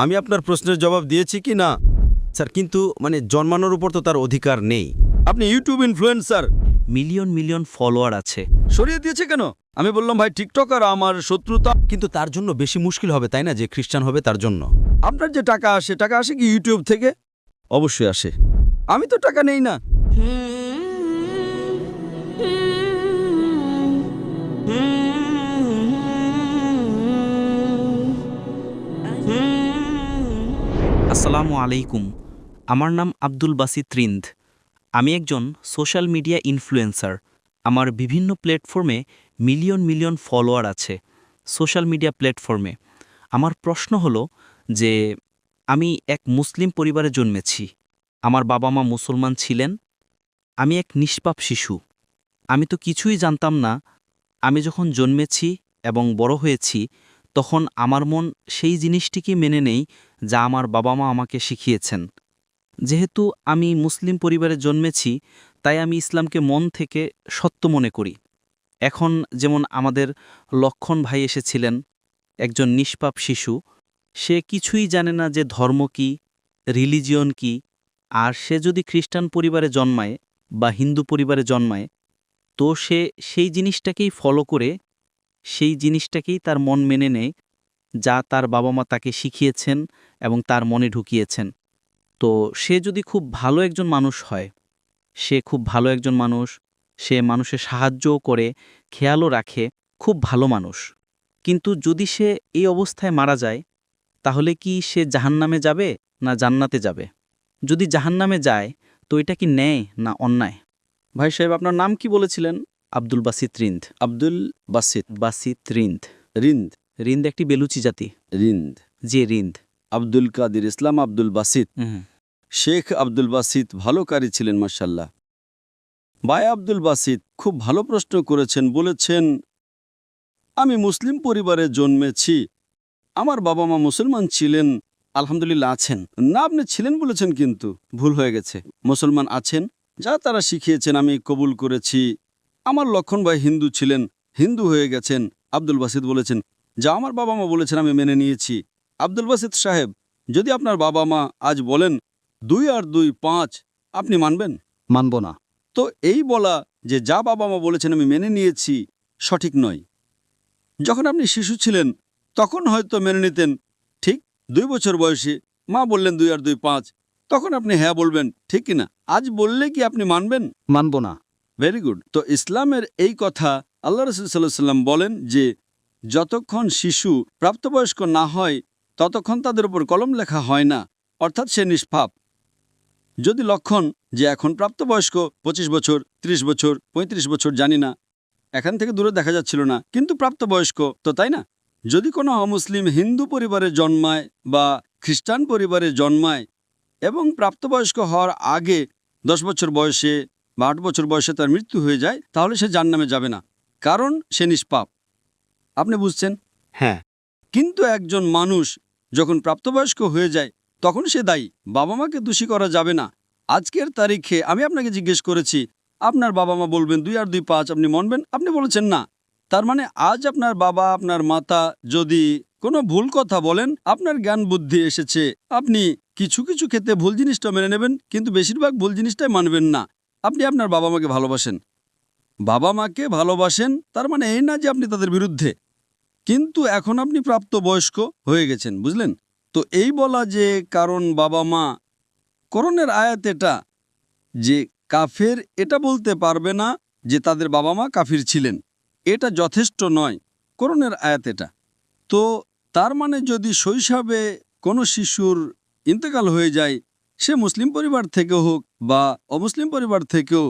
আমি আপনার প্রশ্নের জবাব দিয়েছি কি না? স্যার কিন্তু মানে জন্মানোর উপর তো তার অধিকার নেই। আপনি YouTube influencer million million follower আছে। সরিয়ে দিয়েছে কেন? আমি বললাম ভাই টিকটক আর আমার শত্রুতা। কিন্তু তার জন্য বেশি মুশকিল হবে তাই না? যে খ্রিস্টান হবে তার জন্য। আপনার যে টাকা আসে টাকা আসে কি ইউটিউব থেকে? অবশ্যই আসে। আমি তো টাকা নেই না। আসসালামু আলাইকুম। আমার নাম আব্দুল বাসিত রিন্দ। আমি একজন সোশ্যাল মিডিয়া ইনফ্লুয়েন্সার। আমার বিভিন্ন প্ল্যাটফর্মে মিলিয়ন মিলিয়ন ফলোয়ার আছে সোশ্যাল মিডিয়া প্ল্যাটফর্মে। আমার প্রশ্ন হলো যে, আমি এক মুসলিম পরিবারে জন্মেছি। আমার বাবা মা মুসলমান ছিলেন। আমি এক নিষ্পাপ শিশু। আমি তো কিছুই জানতাম না। আমি যখন জন্মেছি এবং বড় হয়েছি তখন আমার মন সেই জিনিসটিকে মেনে নেই যা আমার বাবা মা আমাকে শিখিয়েছেন। যেহেতু আমি মুসলিম পরিবারে জন্মেছি, তাই আমি ইসলামকে মন থেকে সত্য মনে করি। এখন যেমন আমাদের লক্ষণ ভাই এসেছিলেন, একজন নিষ্পাপ শিশু, সে কিছুই জানে না যে ধর্ম কি, রিলিজিয়ন কি, আর সে যদি খ্রিস্টান পরিবারে জন্মায় বা হিন্দু পরিবারে জন্মায়, তো সে সেই জিনিসটাকেই ফলো করে সেই জিনিসটাকেই তার মন মেনে নেয়, যা তার বাবা মা তাকে শিখিয়েছেন এবং তার মনে ঢুকিয়েছেন। তো সে যদি খুব ভালো একজন মানুষ হয়, সে খুব ভালো একজন মানুষ, সে মানুষের সাহায্যও করে, খেয়ালও রাখে, খুব ভালো মানুষ। কিন্তু যদি সে এই অবস্থায় মারা যায়, তাহলে কি সে জাহান্নামে যাবে না জান্নাতে যাবে? যদি জাহান্নামে যায়, তো এটা কি ন্যায় না অন্যায়? ভাই সাহেব, আপনার নাম কি বলেছিলেন? আব্দুল বাসিত রিন্দ। আব্দুল বাসিত বাসিত রিন্দ। রিন্দ। রিন্দ একটি বেলুচি জাতি। রিন্দ। যে রিন্দ। আব্দুল কাদির ইসলাম আব্দুল বাসিত। শেখ আব্দুল বাসিত ভালো কারি ছিলেন মার্শাল্লাহ ভাই আব্দুল বাসিত খুব ভালো প্রশ্ন করেছেন বলেছেন আমি মুসলিম পরিবারে জন্মেছি আমার বাবা মা মুসলমান ছিলেন আলহামদুলিল্লাহ আছেন। না আপনি ছিলেন বলেছেন কিন্তু ভুল হয়ে গেছে। মুসলমান আছেন যা তারা শিখিয়েছেন আমি কবুল করেছি আমার লক্ষণ ভাই হিন্দু ছিলেন হিন্দু হয়ে গেছেন আব্দুল বাসিদ বলেছেন যা আমার বাবা মা বলেছেন আমি মেনে নিয়েছি। আব্দুল বাসিদ সাহেব যদি আপনার বাবা মা আজ বলেন দুই আর দুই পাঁচ আপনি মানবেন? মানব না। তো এই বলা যে যা বাবা মা বলেছেন আমি মেনে নিয়েছি সঠিক নয়। যখন আপনি শিশু ছিলেন তখন হয়তো মেনে নিতেন ঠিক দুই বছর বয়সে মা বললেন দুই আর দুই পাঁচ তখন আপনি হ্যাঁ বলবেন ঠিক কিনা আজ বললে কি আপনি মানবেন? মানব না। ভেরি গুড তো ইসলামের এই কথা আল্লাহ রসুল সাল্লাহ সাল্লাম বলেন যে, যতক্ষণ শিশু প্রাপ্তবয়স্ক না হয়, ততক্ষণ তাদের উপর কলম লেখা হয় না, অর্থাৎ সে নিষ্পাপ। যদি লক্ষণ যে এখন প্রাপ্তবয়স্ক ২৫ বছর ৩০ বছর ৩৫ বছর জানি না, এখান থেকে দূরে দেখা যাচ্ছিল না, কিন্তু প্রাপ্তবয়স্ক তো তাই না? যদি কোনো অমুসলিম হিন্দু পরিবারে জন্মায় বা খ্রিস্টান পরিবারে জন্মায় এবং প্রাপ্তবয়স্ক হওয়ার আগে দশ বছর বয়সে বা আট বছর বয়সে তার মৃত্যু হয়ে যায় তাহলে সে জান্নামে যাবে না। কারণ সে নিষ্পাপ। আপনি বুঝছেন? হ্যাঁ। কিন্তু একজন মানুষ যখন প্রাপ্তবয়স্ক হয়ে যায় তখন সে দায়ী। বাবা মাকে দোষী করা যাবে না। আজকের তারিখে আমি আপনাকে জিজ্ঞেস করেছি আপনার বাবা মা বলবেন দুই আর দুই পাঁচ আপনি মানবেন? আপনি বলেছেন না। তার মানে আজ আপনার বাবা আপনার মাতা যদি কোনো ভুল কথা বলেন আপনার জ্ঞান বুদ্ধি এসেছে আপনি কিছু কিছু ক্ষেত্রে ভুল জিনিসটা মেনে নেবেন কিন্তু বেশিরভাগ ভুল জিনিসটাই মানবেন না। আপনি আপনার বাবা মাকে ভালোবাসেন। বাবা মাকে ভালোবাসেন, তার মানে এই না যে আপনি তাদের বিরুদ্ধে। কিন্তু এখন আপনি প্রাপ্ত বয়স্ক হয়ে গেছেন, বুঝলেন? তো এই বলা যে কারণ বাবা মা করণের আয়াত এটা যে কাফের এটা বলতে পারবে না যে তাদের বাবা মা কাফির ছিলেন। এটা যথেষ্ট নয় করণের আয়াত এটা। তো তার মানে যদি শৈশবে কোনো শিশুর ইন্তেকাল হয়ে যায়, সে মুসলিম পরিবার থেকে হোক বা অমুসলিম পরিবার থেকেও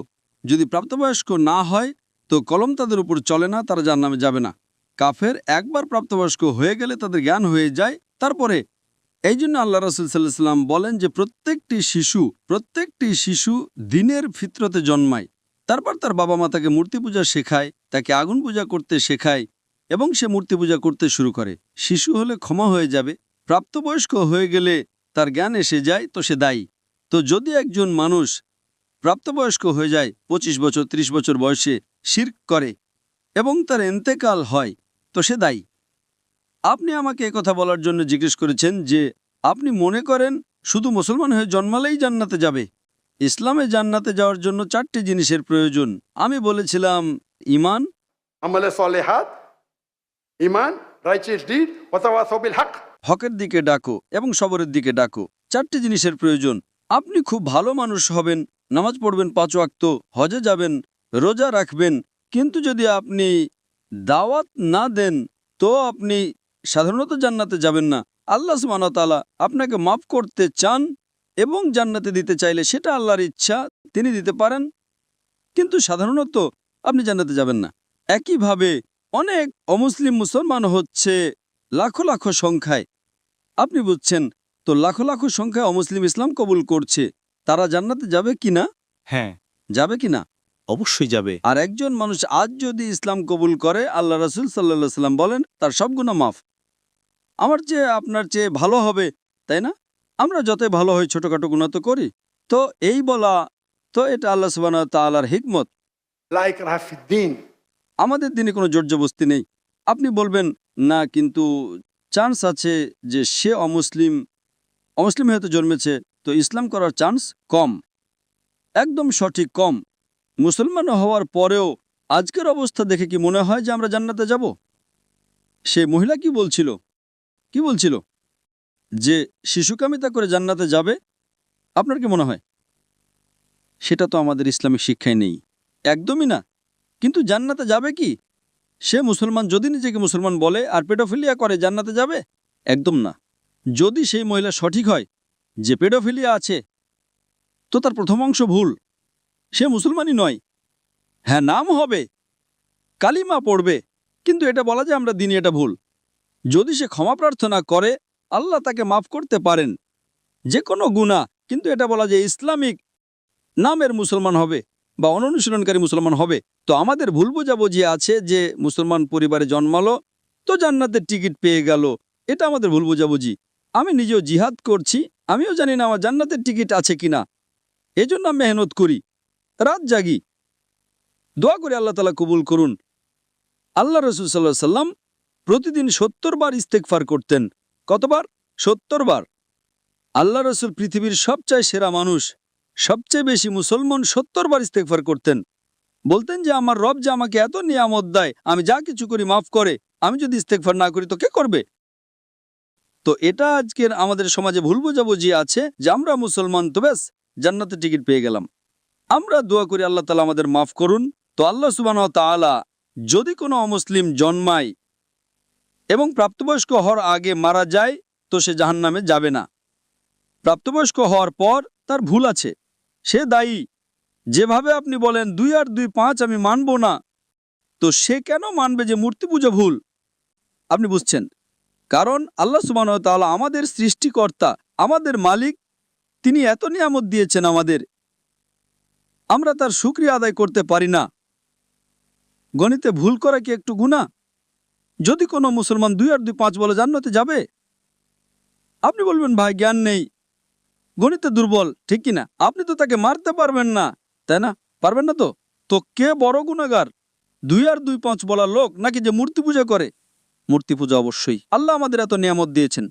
যদি প্রাপ্তবয়স্ক না হয়, তো কলম তাদের উপর চলে না, তারা যার নামে যাবে না। কাফের একবার প্রাপ্তবয়স্ক হয়ে গেলে তাদের জ্ঞান হয়ে যায়। তারপরে এই জন্য আল্লাহ রসুল সাল্লাহ সাল্লাম বলেন যে, প্রত্যেকটি শিশু প্রত্যেকটি শিশু দিনের ফিতরতে জন্মায়। তারপর তার বাবা মা তাকে মূর্তি পূজা শেখায়, তাকে আগুন পূজা করতে শেখায় এবং সে মূর্তি পূজা করতে শুরু করে। শিশু হলে ক্ষমা হয়ে যাবে, প্রাপ্তবয়স্ক হয়ে গেলে তার জ্ঞান এসে যায়, তো সে দায়ী। তো যদি একজন মানুষ প্রাপ্তবয়স্ক হয়ে যায় ২৫ বছর ৩০ বছর বয়সে শির্ক করে এবং তার এন্তেকাল হয় তো সে দায়ী। আপনি আমাকে কথা বলার জন্য জিজ্ঞেস করেছেন যে আপনি মনে করেন শুধু মুসলমান হয়ে জন্মালেই জান্নাতে যাবে? ইসলামে জান্নাতে যাওয়ার জন্য চারটি জিনিসের প্রয়োজন। আমি বলেছিলাম ইমান হকের দিকে ডাকো এবং সবরের দিকে ডাকো। চারটি জিনিসের প্রয়োজন। আপনি খুব ভালো মানুষ হবেন, নামাজ পড়বেন পাঁচ ওয়াক্ত, হজে যাবেন, রোজা রাখবেন, কিন্তু যদি আপনি দাওয়াত না দেন, তো আপনি সাধারণত জান্নাতে যাবেন না। আল্লাহ সুবাহতালা আপনাকে মাফ করতে চান এবং জান্নাতে দিতে চাইলে সেটা আল্লাহর ইচ্ছা, তিনি দিতে পারেন। কিন্তু সাধারণত আপনি জান্নাতে যাবেন না। একইভাবে অনেক অমুসলিম মুসলমান হচ্ছে লাখো লাখো সংখ্যায়। আপনি বুঝছেন তো লাখো লাখো সংখ্যায় অমুসলিম ইসলাম কবুল করছে। তারা জান্নাতে যাবে কি না? হ্যাঁ। যাবে কি না? অবশ্যই যাবে। আর একজন মানুষ আজ যদি ইসলাম কবুল করে আল্লাহ রসুল সাল্লা সাল্লাম বলেন তার সব গুণা মাফ। আমার চেয়ে আপনার চেয়ে ভালো হবে তাই না? আমরা যতই ভালো হই ছোটোখাটো গুণা তো করি। তো এই বলা তো এটা আল্লাহ সুবান তাল্লাহার হিকমত। আমাদের দিনে কোনো জর্জবস্তি নেই। আপনি বলবেন না কিন্তু চান্স আছে যে সে অমুসলিম অমুসলিম হয়তো জন্মেছে, তো ইসলাম করার চান্স কম। একদম সঠিক কম। মুসলমান হওয়ার পরেও আজকের অবস্থা দেখে কি মনে হয় যে আমরা জান্নাতে যাব? সে মহিলা কি বলছিল? কি বলছিল? যে শিশুকামিতা করে জান্নাতে যাবে? আপনার কি মনে হয়? সেটা তো আমাদের ইসলামিক শিক্ষায় নেই। একদমই না। কিন্তু জান্নাতে যাবে কি? সে মুসলমান, যদি নিজেকে মুসলমান বলে আর পেডোফিলিয়া করে জান্নাতে যাবে? একদম না। যদি সেই মহিলা সঠিক হয় যে পেডোফিলিয়া আছে, তো তার প্রথম অংশ ভুল। সে মুসলমানই নয়। হ্যাঁ নাম হবে। কালিমা পড়বে। কিন্তু এটা বলা যায় আমরা দিনই এটা ভুল। যদি সে ক্ষমা প্রার্থনা করে, আল্লাহ তাকে মাফ করতে পারেন। যে কোনো গুণা কিন্তু এটা বলা যায় ইসলামিক নামের মুসলমান হবে বা অনুশীলনকারী মুসলমান হবে। তো আমাদের ভুল বোঝাবুঝি আছে যে মুসলমান পরিবারে জন্মালো, তো জান্নাতের টিকিট পেয়ে গেল। এটা আমাদের ভুল বোঝাবুঝি। আমি নিজেও জিহাদ করছি, আমিও জানি না আমার জান্নাতের টিকিট আছে কিনা। এজন্য আমি মেহনত করি। রাত জাগি। দোয়া করে আল্লাহ তালা কবুল করুন। আল্লাহ রসুল সাল্লাহ সাল্লাম প্রতিদিন সত্তর বার ইস্তেকফার করতেন। কতবার? সত্তর বার। আল্লাহ রসুল পৃথিবীর সবচেয়ে সেরা মানুষ, সবচেয়ে বেশি মুসলমান সত্তর বার ইস্তেকফার করতেন। বলতেন যে, আমার রব যে আমাকে এত নিয়ামত দেয়, আমি যা কিছু করি মাফ করে, আমি যদি ইস্তেকফার না করি তো কে করবে? তো এটা আজকের আমাদের সমাজে ভুল বোঝাবুঝি আছে যে আমরা মুসলমান, তো ব্যাস জান্নাতে টিকিট পেয়ে গেলাম। আমরা দোয়া করি আল্লাহ তালা আমাদের মাফ করুন। তো আল্লাহ সুবান তাআলা যদি কোনো অমুসলিম জন্মায় এবং প্রাপ্তবয়স্ক হওয়ার আগে মারা যায়, তো সে জাহান্নামে যাবে না। প্রাপ্তবয়স্ক হওয়ার পর তার ভুল আছে। সে দায়ী। যেভাবে আপনি বলেন, দুই আর দুই পাঁচ আমি মানব না। তো সে কেন মানবে যে মূর্তি পুজো ভুল? আপনি বুঝছেন? কারণ আল্লাহ সুবাহ তাআলা আমাদের সৃষ্টিকর্তা, আমাদের মালিক, তিনি এত নিয়ামত দিয়েছেন আমাদের। আমরা তার শুক্রিয়া আদায় করতে পারি না। গণিতে ভুল করা কি একটু গুণা যদি কোনো মুসলমান দুই আর দুই পাঁচ বলে জান্নাতে যাবে, আপনি বলবেন, ভাই, জ্ঞান নেই। গণিতে দুর্বল, ঠিক কিনা? আপনি তো তাকে মারতে পারবেন না। তাই না? পারবেন না তো? তো কে বড় গুণাগার দুই আর দুই পাঁচ বলা লোক নাকি যে মূর্তি পূজা করে? মূর্তি পূজা অবশ্যই। আল্লাহ আমাদের এত নিয়ামত দিয়েছেন,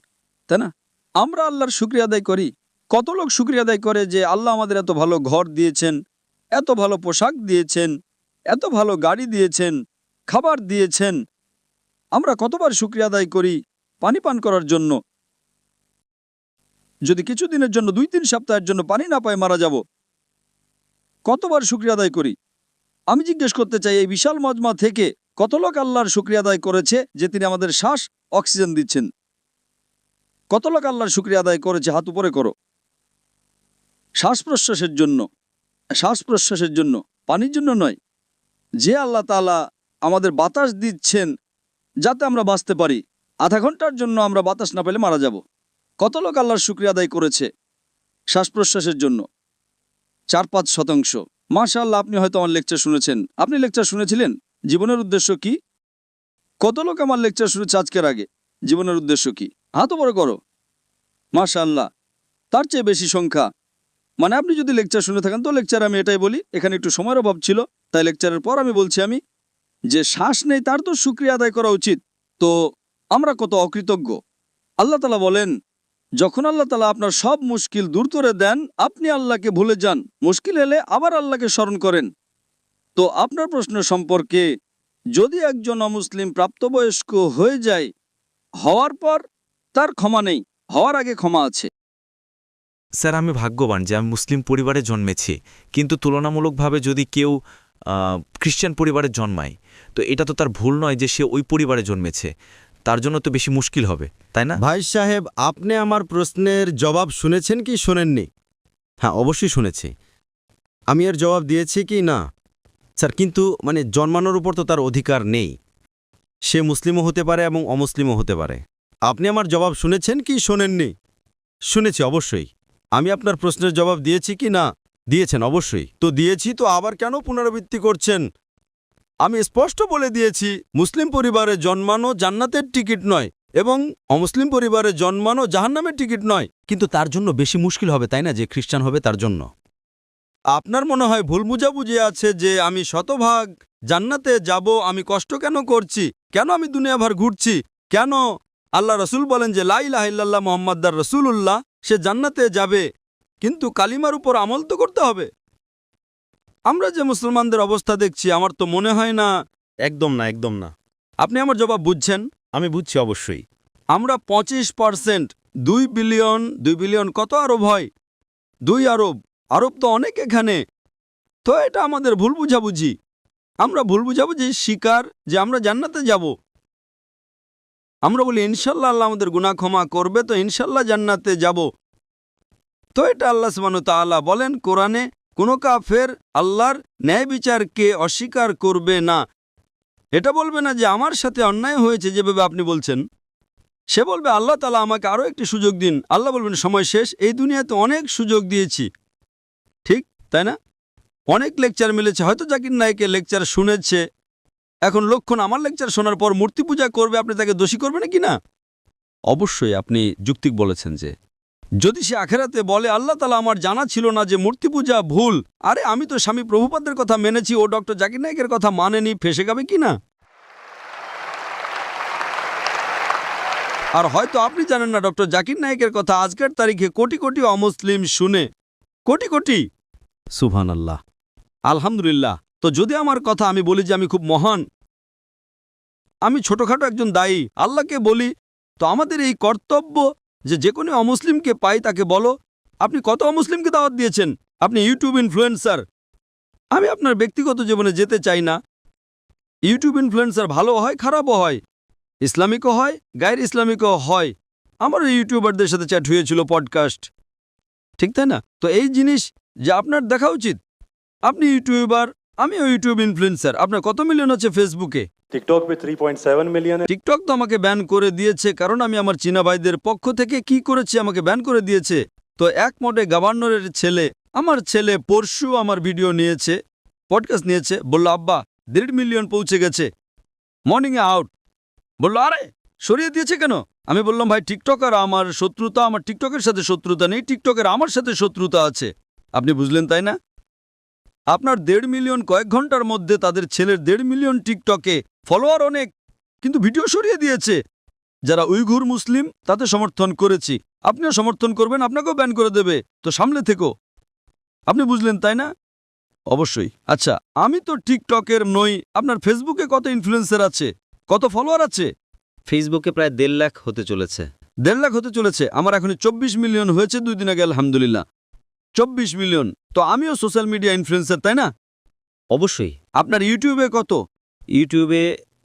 তাই না? আমরা আল্লাহর শুক্রিয়া আদায় করি। কত লোক শুক্রিয়া আদায় করে যে আল্লাহ আমাদের এত ভালো ঘর দিয়েছেন, এত ভালো পোশাক দিয়েছেন, এত ভালো গাড়ি দিয়েছেন, খাবার দিয়েছেন। আমরা কতবার শুক্রিয়া আদায় করি পানি পান করার জন্য? যদি কিছুদিনের জন্য দুই তিন সপ্তাহের জন্য পানি না পায় মারা যাব। কতবার শুক্রিয়া আদায় করি? আমি জিজ্ঞেস করতে চাই, এই বিশাল মজমা থেকে কত লোক আল্লাহর শুক্রিয়া আদায় করেছে যে তিনি আমাদের শ্বাস অক্সিজেন দিচ্ছেন? কত লোক আল্লাহর শুক্রিয়া আদায় করেছে? হাত উপরে করো। শ্বাস প্রশ্বাসের জন্য, শ্বাস প্রশ্বাসের জন্য, পানির জন্য নয়। যে আল্লাহ তাআলা আমাদের বাতাস দিচ্ছেন যাতে আমরা বাঁচতে পারি, আধা ঘণ্টার জন্য আমরা বাতাস না পেলে মারা যাব। কত লোক আল্লাহর শুক্রিয়া আদায় করেছে? শ্বাস প্রশ্বাসের জন্য, চার পাঁচ শতাংশ। মাশা আল্লাহ আপনি হয়তো আমার লেকচার শুনেছেন। আপনি লেকচার শুনেছিলেন? জীবনের উদ্দেশ্য কি? কত লোক আমার লেকচার শুনেছে আজকের আগে? জীবনের উদ্দেশ্য কি? হাতও বড় করো। মাশা আল্লাহ তার চেয়ে বেশি সংখ্যা। মানে আপনি যদি লেকচার শুনে থাকেন, তো লেকচার আমি এটাই বলি, এখানে একটু সময়ের অভাব ছিল, তাই লেকচারের পর আমি বলছি আমি যে শ্বাস নেই, তার তো শুক্রিয়া আদায় করা উচিত। তো আমরা কত অকৃতজ্ঞ। আল্লাহ তালা বলেন যখন আল্লাহ তালা আপনার সব মুশকিল দূর করে দেন, আপনি আল্লাহকে ভুলে যান। মুশকিল এলে আবার আল্লাহকে স্মরণ করেন। তো আপনার প্রশ্ন সম্পর্কে যদি একজন অমুসলিম প্রাপ্তবয়স্ক হয়ে যায়, হওয়ার পর তার ক্ষমা নেই, হওয়ার আগে ক্ষমা আছে। স্যার, আমি ভাগ্যবান যে আমি মুসলিম পরিবারে জন্মেছি, কিন্তু তুলনামূলকভাবে যদি কেউ খ্রিস্টান পরিবারে জন্মায়, তো এটা তো তার ভুল নয় যে সে ওই পরিবারে জন্মেছে। তার জন্য তো বেশি মুশকিল হবে, তাই না? ভাই সাহেব, আপনি আমার প্রশ্নের জবাব শুনেছেন কি শোনেননি? হ্যাঁ অবশ্যই শুনেছি। আমি এর জবাব দিয়েছি কি না? স্যার, কিন্তু মানে জন্মানোর উপর তো তার অধিকার নেই। সে মুসলিমও হতে পারে এবং অমুসলিমও হতে পারে। আপনি আমার জবাব শুনেছেন কি শোনেননি? শুনেছি, অবশ্যই। আমি আপনার প্রশ্নের জবাব দিয়েছি কি না? দিয়েছেন, অবশ্যই। তো দিয়েছি, তো আবার কেন পুনরাবৃত্তি করছেন? আমি স্পষ্ট বলে দিয়েছি, মুসলিম পরিবারে জন্মানো জান্নাতের টিকিট নয় এবং অমুসলিম পরিবারে জন্মানো জাহান্নামের টিকিট নয়। কিন্তু তার জন্য বেশি মুশকিল হবে, তাই না, যে খ্রিস্টান হবে তার জন্য? আপনার মনে হয় ভুল বুঝাবুঝি আছে যে আমি শতভাগ জান্নাতে যাব, আমি কষ্ট কেন করছি? কেন আমি দুনিয়াভর ঘুরছি? কেন আল্লাহ রসুল বলেন যে লাইলাহিল্লাহ মোহাম্মদার রসুল্লাহ সে জান্নাতে যাবে, কিন্তু কালিমার উপর আমল তো করতে হবে। আমরা যে মুসলমানদের অবস্থা দেখছি আমার তো মনে হয় না একদম না একদম না। আপনি আমার জবাব বুঝছেন? আমি বুঝছি অবশ্যই। আমরা পঁচিশ পার্সেন্ট দুই বিলিয়ন দুই বিলিয়ন কত আরব হয়? দুই আরব আরব তো অনেক এখানে। তো এটা আমাদের ভুল বুঝাবুঝি। আমরা ভুল বুঝাবুঝি শিকার যে আমরা জান্নাতে যাব। আমরা বলি ইনশাল্লাহ আল্লাহ আমাদের গুনাহ ক্ষমা করবে তো ইনশাল্লাহ জান্নাতে যাব। তো এটা আল্লাহ ওয়া তাআলা বলেন কোরআনে কোনো কাফের আল্লাহর ন্যায় বিচারকে অস্বীকার করবে না। এটা বলবে না যে আমার সাথে অন্যায় হয়েছে যেভাবে আপনি বলছেন। সে বলবে, আল্লাহ তালা আমাকে আরও একটি সুযোগ দিন। আল্লাহ বলবেন, সময় শেষ, এই দুনিয়াতে অনেক সুযোগ দিয়েছি। ঠিক, তাই না? অনেক লেকচার মিলেছে, হয়তো জাকির নায়কের লেকচার শুনেছে। এখন লক্ষণ, আমার লেকচার শোনার পর মূর্তি পূজা করবে, আপনি তাকে দোষী করবেন কি না? অবশ্যই আপনি যুক্তিক বলেছেন যে যদি সে আখেরাতে বলে, আল্লাহ তালা আমার জানা ছিল না যে মূর্তি পূজা ভুল। আরে আমি তো স্বামী প্রভুপাদের কথা মেনেছি, ও ডক্টর জাকির নায়কের কথা মানেনি, ফেসে যাবে কি না? আর হয়তো আপনি জানেন না, ডক্টর জাকির নায়কের কথা আজকের তারিখে কোটি কোটি অমুসলিম শুনে। কোটি কোটি। সুভান আল্লাহ আলহামদুলিল্লাহ। তো যদি আমার কথা আমি বলি যে আমি খুব মহান, আমি ছোটখাটো একজন দায়ী, আল্লাহকে বলি, তো আমাদের এই কর্তব্য যে যে কোনো অমুসলিমকে পাই তাকে বলো। আপনি কত অমুসলিমকে দাওয়াত দিয়েছেন? আপনি ইউটিউব ইনফ্লুয়েন্সার। আমি আপনার ব্যক্তিগত জীবনে যেতে চাই না। ইউটিউব ইনফ্লুয়েন্সার ভালো হয়, খারাপও হয়। ইসলামিকও হয়, গায়ের ইসলামিকও হয়। আমারও ইউটিউবারদের সাথে চ্যাট হয়েছিল, পডকাস্ট। ঠিক তাই না? তো এই জিনিস যে আপনার দেখা উচিত। আপনি ইউটিউবার, আমিও ইউটিউব ইনফ্লুয়েন্সার। আপনার কত মিলিয়ন আছে ফেসবুকে? টিকটক পে 3.7 মিলিয়ন টিকটক তো আমাকে ব্যান করে দিয়েছে, কারণ আমি আমার চীনা ভাইদের পক্ষ থেকে কি করেছি, আমাকে ব্যান করে দিয়েছে। তো এক মোটে গভর্নরের ছেলে, আমার ছেলে পরশু আমার ভিডিও নিয়েছে পডকাস্ট নিয়েছে, বলল, আব্বা, দেড় মিলিয়ন পৌঁছে গেছে। মর্নিংয়ে আউট বলল, আরে, সরিয়ে দিয়েছে কেন? আমি বললাম, ভাই টিকটক আর আমার শত্রুতা, আমার টিকটকের সাথে শত্রুতা নেই টিকটকের আমার সাথে শত্রুতা আছে। আপনি বুঝলেন তাই না? আপনার দেড় মিলিয়ন কয়েক ঘণ্টার মধ্যে তাদের ছেলের দেড় মিলিয়ন টিকটকে ফলোয়ার অনেক কিন্তু ভিডিও সরিয়ে দিয়েছে। যারা উইঘুর মুসলিম তাতে সমর্থন করেছি। আপনিও সমর্থন করবেন আপনাকেও ব্যান করে দেবে। তো সামলে থেকো। আপনি বুঝলেন তাই না? অবশ্যই। আচ্ছা আমি তো টিকটকের নই আপনার ফেসবুকে কত ইনফ্লুয়েন্সার আছে? কত ফলোয়ার আছে? ফেসবুকে প্রায় দেড় লাখ হতে চলেছে। দেড় লাখ হতে চলেছে। আমার এখন চব্বিশ মিলিয়ন হয়েছে দুই দিন আগে আলহামদুলিল্লাহ। চব্বিশ মিলিয়ন। তো আমিও সোশ্যাল মিডিয়া ইনফ্লুয়েন্সার তাই না? অবশ্যই। আপনার ইউটিউবে কত? ইউটিউবে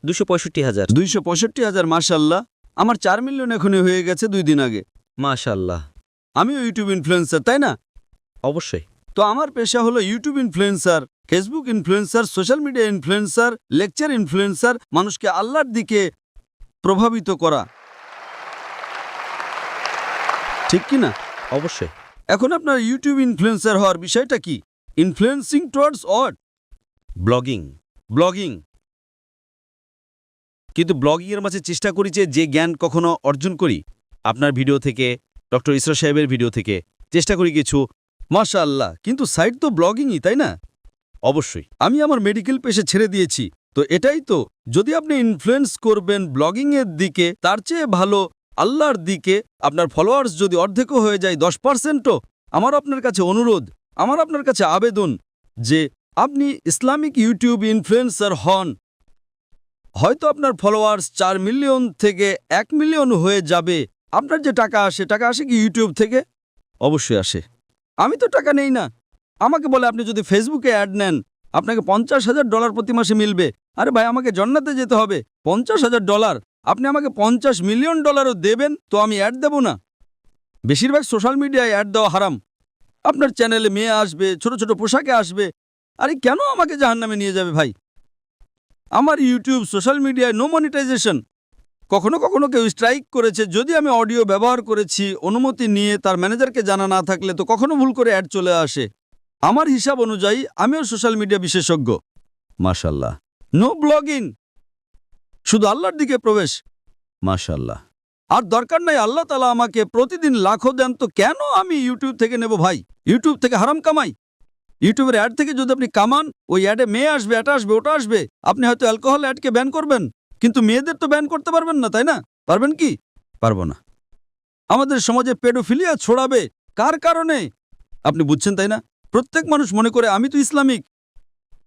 দুশো পঁয়ষট্টি হাজার। দুইশো পঁয়ষট্টি হাজার মার্শাল্লাহ আমার চার মিলিয়ন এখনই হয়ে গেছে দুই দিন আগে। মাশাল্লাহ আমিও ইউটিউব ইনফ্লুয়েন্সার তাই না? অবশ্যই। তো আমার পেশা হলো YouTube influencer Facebook influencer social media influencer lecture influencer মানুষকে আল্লাহর দিকে প্রভাবিত করা। ঠিক কি না? অবশ্যই। এখন আপনার ইউটিউব ইনফ্লুয়েন্সার হওয়ার বিষয়টা কি? Influencing towards God blogging blogging কিন্তু ব্লগিংয়ের মাঝে চেষ্টা করি যে যে জ্ঞান কখনো অর্জন করি আপনার ভিডিও থেকে ডক্টর ইসরা সাহেবের ভিডিও থেকে চেষ্টা করি কিছু। মাশা আল্লাহ কিন্তু সাইট তো ব্লগিংই তাই না? অবশ্যই। আমি আমার মেডিকেল পেশে ছেড়ে দিয়েছি। তো এটাই তো যদি আপনি ইনফ্লুয়েন্স করবেন ব্লগিংয়ের দিকে তার চেয়ে ভালো আল্লাহর দিকে আপনার ফলোয়ার্স যদি অর্ধেকও হয়ে যায়, দশ পার্সেন্টও আমার আপনার কাছে অনুরোধ, আমার আপনার কাছে আবেদন যে আপনি ইসলামিক ইউটিউব ইনফ্লুয়েন্সার হন। হয়তো আপনার ফলোয়ার্স চার মিলিয়ন থেকে এক মিলিয়ন হয়ে যাবে। আপনার যে টাকা আসে টাকা আসে কি ইউটিউব থেকে? অবশ্যই আসে। আমি তো টাকা নেই না। আমাকে বলে আপনি যদি ফেসবুকে অ্যাড নেন, আপনাকে পঞ্চাশ হাজার ডলার প্রতি মাসে মিলবে। আরে ভাই, আমাকে জন্নাতে যেতে হবে। পঞ্চাশ হাজার ডলার আপনি আমাকে পঞ্চাশ মিলিয়ন ডলারও দেবেন, তো আমি অ্যাড দেব না। বেশিরভাগ সোশ্যাল মিডিয়ায় অ্যাড দেওয়া হারাম। আপনার চ্যানেলে মেয়ে আসবে, ছোট ছোট পোশাকে আসবে। আরে কেন আমাকে জাহান্নামে নিয়ে যাবে ভাই? আমার ইউটিউব, সোশ্যাল মিডিয়ায় নো মনিটাইজেশন কখনো কখনো কেউ স্ট্রাইক করেছে, যদি আমি অডিও ব্যবহার করেছি, অনুমতি নিয়ে তার ম্যানেজারকে জানা না থাকলে তো কখনো ভুল করে অ্যাড চলে আসে। আমার হিসাব অনুযায়ী, আমিও সোশ্যাল মিডিয়া বিশেষজ্ঞ। মাশাল্লাহ। নো ব্লগিং শুধু আল্লাহর দিকে প্রবেশ? মাশাল্লাহ আর দরকার নাই, আল্লাহ তালা আমাকে প্রতিদিন লাখো দেন, তো কেন আমি ইউটিউব থেকে নেব ভাই? ইউটিউব থেকে হারাম কামাই। ইউটিউবের অ্যাড থেকে যদি আপনি কামান, ওই অ্যাডে মেয়ে আসবে, এটা আসবে, ওটা আসবে। আপনি হয়তো অ্যালকোহল অ্যাডকে ব্যান করবেন। কিন্তু মেয়েদের তো ব্যান করতে পারবেন না, তাই না? পারবেন কি? পারব না। আমাদের সমাজে পেডোফিলিয়া ছড়াবে কার কারণে? আপনি বুঝছেন, তাই না? প্রত্যেক মানুষ মনে করে, আমি তো ইসলামিক।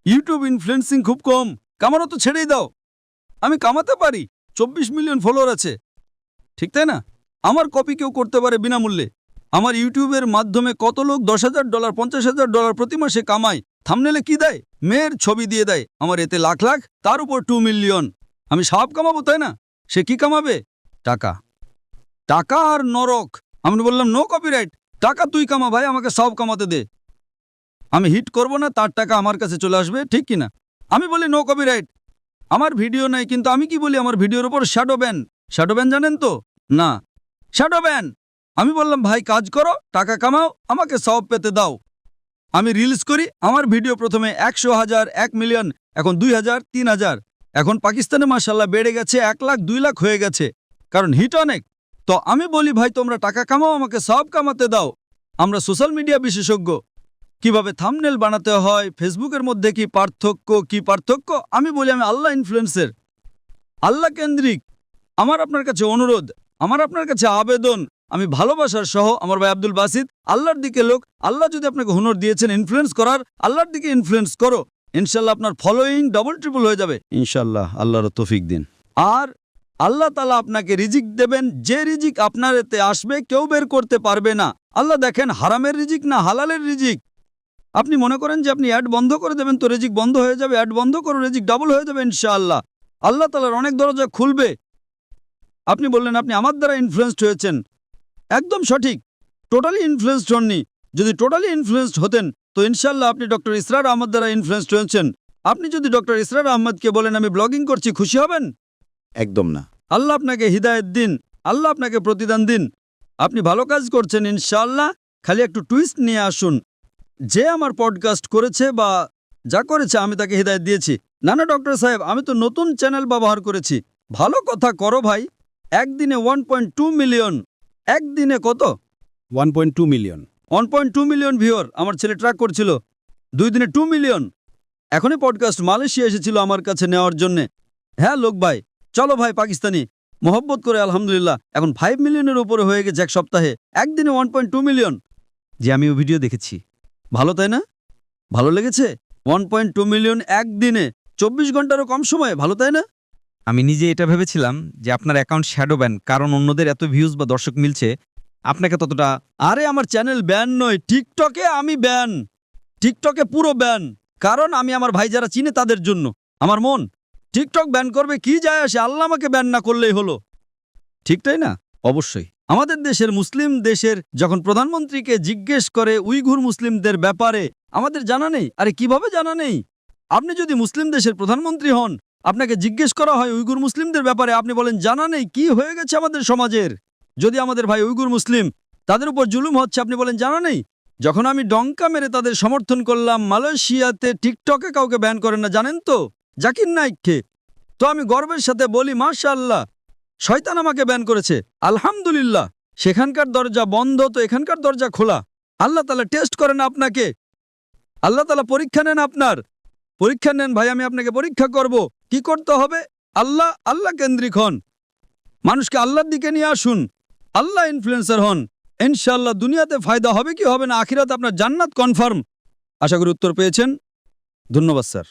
ইউটিউব ইনফ্লুয়েন্সিং খুব কম। কামারও তো ছেড়েই দাও। আমি কামাতে পারি। চব্বিশ মিলিয়ন ফলোয়ার আছে। ঠিক তাই না? আমার কপি কেউ করতে পারে বিনামূল্যে। আমার ইউটিউবের মাধ্যমে কত লোক দশ হাজার ডলার, পঞ্চাশ হাজার ডলার প্রতি মাসে কামায়? থামনেলে কি দেয়? মেয়ের ছবি দিয়ে দেয়। আমার এতে লাখ লাখ, তার উপর টু মিলিয়ন আমি সব কামাবো তাই না? সে কি কামাবে? টাকা। টাকা আর নরক। আমি বললাম নো কপিরাইট টাকা তুই কামা ভাই, আমাকে সব কামাতে দে। আমি হিট করব না, তার টাকা আমার কাছে চলে আসবে, ঠিক কিনা? আমি বলি নো কপিরাইট আমার ভিডিও নাই, কিন্তু আমি কি বলি আমার ভিডিওর উপর শ্যাডো ব্যান শ্যাডো ব্যান জানেন তো? না। শ্যাডো ব্যান আমি বললাম, ভাই, কাজ করো, টাকা কামাও, আমাকে সব পেতে দাও। আমি রিলস করি, আমার ভিডিও প্রথমে একশো হাজার, এক মিলিয়ন এখন দুই হাজার, তিন হাজার। এখন পাকিস্তানে মাসাল্লাহ বেড়ে গেছে এক লাখ, দুই লাখ হয়ে গেছে, কারণ হিট অনেক। তো আমি বলি, ভাই, তোমরা টাকা কামাও, আমাকে সব কামাতে দাও। আমরা সোশ্যাল মিডিয়া বিশেষজ্ঞ। কীভাবে থামনেল বানাতে হয় ফেসবুকের মধ্যে কি পার্থক্য কি পার্থক্য? আমি বলি, আমি আল্লাহ ইনফ্লুয়েন্সের আল্লাহ কেন্দ্রিক। আমার আপনার কাছে অনুরোধ, আমার আপনার কাছে আবেদন, আমি ভালোবাসার সহ, আমার ভাই আব্দুল বাসিদ, আল্লাহর দিকে লোক, আল্লাহ যদি আপনাকে হুনর দিয়েছেন ইনফ্লুয়েন্স করার, আল্লাহর দিকে ইনফ্লুয়েন্স করো। ইনশাল্লাহ আপনার ফলোয়িং ডবল ট্রিপল হয়ে যাবে। ইনশাল্লাহ আল্লাহর তৌফিক দিন। আর আল্লাহ তালা আপনাকে রিজিক দেবেন, যে রিজিক আপনার এতে আসবে, কেউ বের করতে পারবে না। আল্লাহ দেখেন হারামের রিজিক না হালালের রিজিক। আপনি মনে করেন যে আপনি অ্যাড বন্ধ করে দেবেন তো রেজিক বন্ধ হয়ে যাবে অ্যাড বন্ধ করো রেজিক ডাবল হয়ে যাবে ইনশাআল্লাহ। আল্লাহ তালার অনেক দরজা খুলবে। আপনি বললেন আপনি আমার দ্বারা ইনফ্লুয়েসড হয়েছেন। একদম সঠিক। টোটালি ইনফ্লুয়েসড হননি। যদি টোটালি ইনফ্লুয়েসড হতেন তো ইনশাল্লাহ আপনি ডক্টর ইসরার আহমদ দ্বারা ইনফ্লুয়েসড হয়েছেন। আপনি যদি ডক্টর ইসরার আহমদকে বলেন আমি ব্লগিং করছি খুশি হবেন? একদম না। আল্লাহ আপনাকে হৃদায়ত দিন আল্লাহ আপনাকে প্রতিদান দিন। আপনি ভালো কাজ করছেন ইনশাআল্লাহ। খালি একটু টুইস্ট নিয়ে আসুন। যে আমার পডকাস্ট করেছে বা যা করেছে আমি তাকে হৃদায়ত দিয়েছি। না না ডক্টর সাহেব আমি তো নতুন চ্যানেল ব্যবহার করেছি। ভালো কথা করো ভাই একদিনে ওয়ান পয়েন্ট টু মিলিয়ন একদিনে কত? One point two million one point two million viewer আমার ছেলে ট্র্যাক করছিল। দুই দিনে টু মিলিয়ন এখনই পডকাস্ট মালয়েশিয়া এসেছিল আমার কাছে নেওয়ার জন্যে। হ্যাঁ লোক ভাই চলো ভাই পাকিস্তানি। মোহব্বত করে আলহামদুলিল্লাহ এখন ফাইভ মিলিয়নের উপরে হয়ে গেছে এক সপ্তাহে। একদিনে ওয়ান পয়েন্ট টু মিলিয়ন যে আমি ওই ভিডিও দেখেছি। ভালো, তাই না? ভালো লেগেছে? ওয়ান পয়েন্ট টু মিলিয়ন একদিনে। চব্বিশ ঘন্টারও কম সময়ে, ভালো, তাই না? আমি নিজে এটা ভেবেছিলাম যে আপনার অ্যাকাউন্ট শ্যাডো ব্যান কারণ অন্যদের এত ভিউজ বা দর্শক মিলছে, আপনাকে ততটা আরে, আমার চ্যানেল ব্যান নয় টিকটকে আমি ব্যান টিকটকে পুরো ব্যান কারণ আমি আমার ভাই যারা চিনে তাদের জন্য। আমার মন। টিকটক ব্যান করবে, কি যায় আসে? আল্লাহ আমাকে ব্যান না করলেই হলো। ঠিক, তাই না? অবশ্যই। আমাদের দেশের মুসলিম দেশের যখন প্রধানমন্ত্রীকে জিজ্ঞেস করে উইঘুর মুসলিমদের ব্যাপারে, আমাদের জানা নেই। আরে, কীভাবে জানা নেই? আপনি যদি মুসলিম দেশের প্রধানমন্ত্রী হন, আপনাকে জিজ্ঞেস করা হয় উইঘুর মুসলিমদের ব্যাপারে, আপনি বলেন, জানা নেই, কি হয়ে গেছে আমাদের সমাজের? যদি আমাদের ভাই উইগুর মুসলিম, তাদের উপর জুলুম হচ্ছে, আপনি বলেন, জানা নেই? যখন আমি ডঙ্কা মেরে তাদের সমর্থন করলাম, মালয়েশিয়াতে টিকটকে কাউকে ব্যান করেন না, জানেন তো? জাকির নাইককে। তো আমি গর্বের সাথে বলি, মাশাআল্লাহ শয়তান আমাকে ব্যান করেছে আলহামদুলিল্লাহ সেখানকার দরজা বন্ধ তো এখানকার দরজা খোলা আল্লাহ তালা টেস্ট করেন আপনাকে আল্লাহ তালা পরীক্ষা নেন আপনার পরীক্ষা নেন ভাই আমি আপনাকে পরীক্ষা করব কি করতে হবে আল্লাহ আল্লাহ কেন্দ্রিক হন মানুষকে আল্লাহর দিকে নিয়ে আসুন আল্লাহ ইনফ্লুয়েন্সার হন ইনশাআল্লাহ দুনিয়াতে ফায়দা হবে কি হবে না আখিরাতে আপনার জান্নাত কনফার্ম আশা করি উত্তর পেয়েছেন ধন্যবাদ স্যার